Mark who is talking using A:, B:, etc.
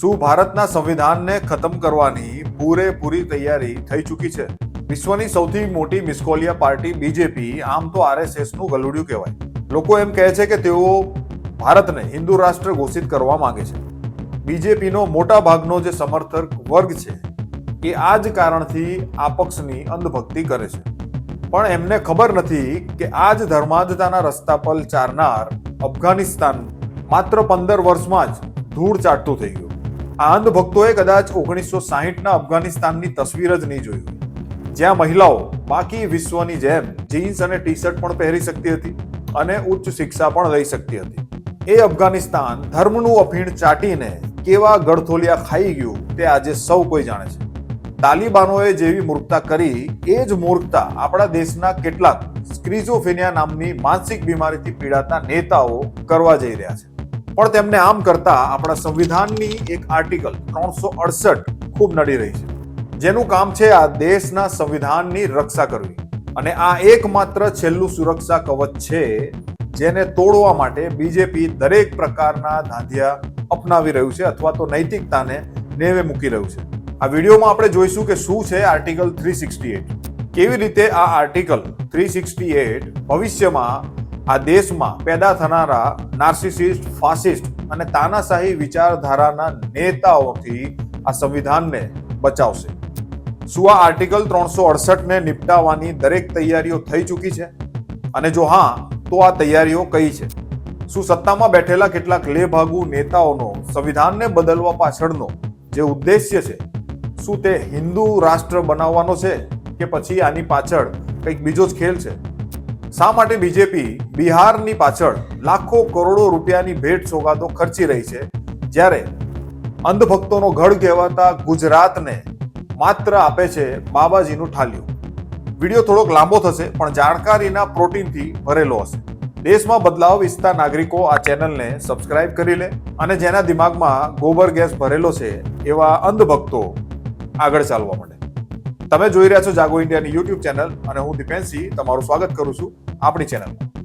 A: શું ભારતના સંવિધાનને ખતમ કરવાની પૂરેપૂરી તૈયારી થઈ ચૂકી છે? વિશ્વની સૌથી મોટી મિસકોલિયા પાર્ટી બીજેપી, આમ તો આરએસએસનું ગલુડિયું કહેવાય. લોકો એમ કહે છે કે તેઓ ભારતને હિન્દુ રાષ્ટ્ર ઘોષિત કરવા માંગે છે. બીજેપીનો મોટા ભાગનો જે સમર્થક વર્ગ છે, એ આ જ કારણથી આ પક્ષની અંધભક્તિ કરે છે. પણ એમને ખબર નથી કે આ જ ધર્માધતાના રસ્તા પર ચારનાર અફઘાનિસ્તાન માત્ર પંદર વર્ષમાં જ ધૂળ ચાટતું થઈ ગયું. આ અંધભક્તોએ કદાચ ઓગણીસો સાહીઠના અફઘાનિસ્તાનની તસવીર જ નહીં જોઈ જ્યાં મહિલાઓ બાકી વિશ્વની જેમ જીન્સ અને ટી શર્ટ પણ પહેરી શકતી હતી અને ઉચ્ચ શિક્ષા પણ લઈ શકતી હતી. એ અફઘાનિસ્તાન ધર્મનું અફીણ ચાટીને કેવા ગળથોલિયા ખાઈ ગયું તે આજે સૌ કોઈ જાણે છે. તાલિબાનોએ જેવી મૂર્ખતા કરી, એ જ મૂર્ખતા આપણા દેશના કેટલાક સ્ક્રીઝોફેનિયા નામની માનસિક બીમારીથી પીડાતા નેતાઓ કરવા જઈ રહ્યા છે. પણ તેમને આમ કરતા આપણા સંવિધાનની એક આર્ટિકલ ત્રણસો અડસઠ ખૂબ નડી રહી છે. જેનું કામ છે આ દેશના સંવિધાનની રક્ષા કરવી. અને આ એકમાત્ર છેલ્લું સુરક્ષા કવચ છે જેને તોડવા માટે બીજેપી દરેક પ્રકારના ધાંધિયા અપનાવી રહ્યું છે અથવા તો નૈતિકતાને નેવે મૂકી રહ્યું છે. આ વિડીયોમાં આપણે જોઈશું કે શું છે આર્ટિકલ થ્રી સિક્સટી એટ. કેવી રીતે આ આર્ટિકલ થ્રી સિક્સટી એટ ભવિષ્યમાં આ દેશમાં પેદા થનારા નાર્સિસિસ્ટ ફાસિસ્ટ અને તાનાશાહી વિચારધારાના નેતાઓથી આ સંવિધાનને બચાવશે. શું આ આર્ટિકલ ત્રણસો અડસઠને નિપટાવવાની દરેક તૈયારીઓ થઈ ચૂકી છે? અને જો હા, તો આ તૈયારીઓ કઈ છે? શું સત્તામાં બેઠેલા કેટલાક લેભાગુ નેતાઓનો સંવિધાનને બદલવા પાછળનો જે ઉદ્દેશ્ય છે, શું તે હિન્દુ રાષ્ટ્ર બનાવવાનો છે કે પછી આની પાછળ કંઈક બીજો જ ખેલ છે? શા માટે બીજેપી બિહારની પાછળ લાખો કરોડો રૂપિયાની ભેટ સોગાદો ખર્ચી રહી છે? જ્યારે અંધભક્તોનો ગઢ કહેવાતા ગુજરાતને માત્ર આપે છે બાબાજીનું ઠાલ્યું. વીડિયો થોડોક લાંબો થશે, પણ જાણકારીના પ્રોટીનથી ભરેલો હશે. દેશમાં બદલાવ ઈચ્છતા નાગરિકો આ ચેનલને સબસ્ક્રાઇબ કરી લે અને જેના દિમાગમાં ગોબર ગેસ ભરેલો છે એવા અંધભક્તો આગળ ચાલવા માંડે. તમે જોઈ રહ્યા છો જાગો ઇન્ડિયાની યુટ્યુબ ચેનલ અને હું દીપેનસિંહ તમારું સ્વાગત કરું છું. આપણી ચેનલમાં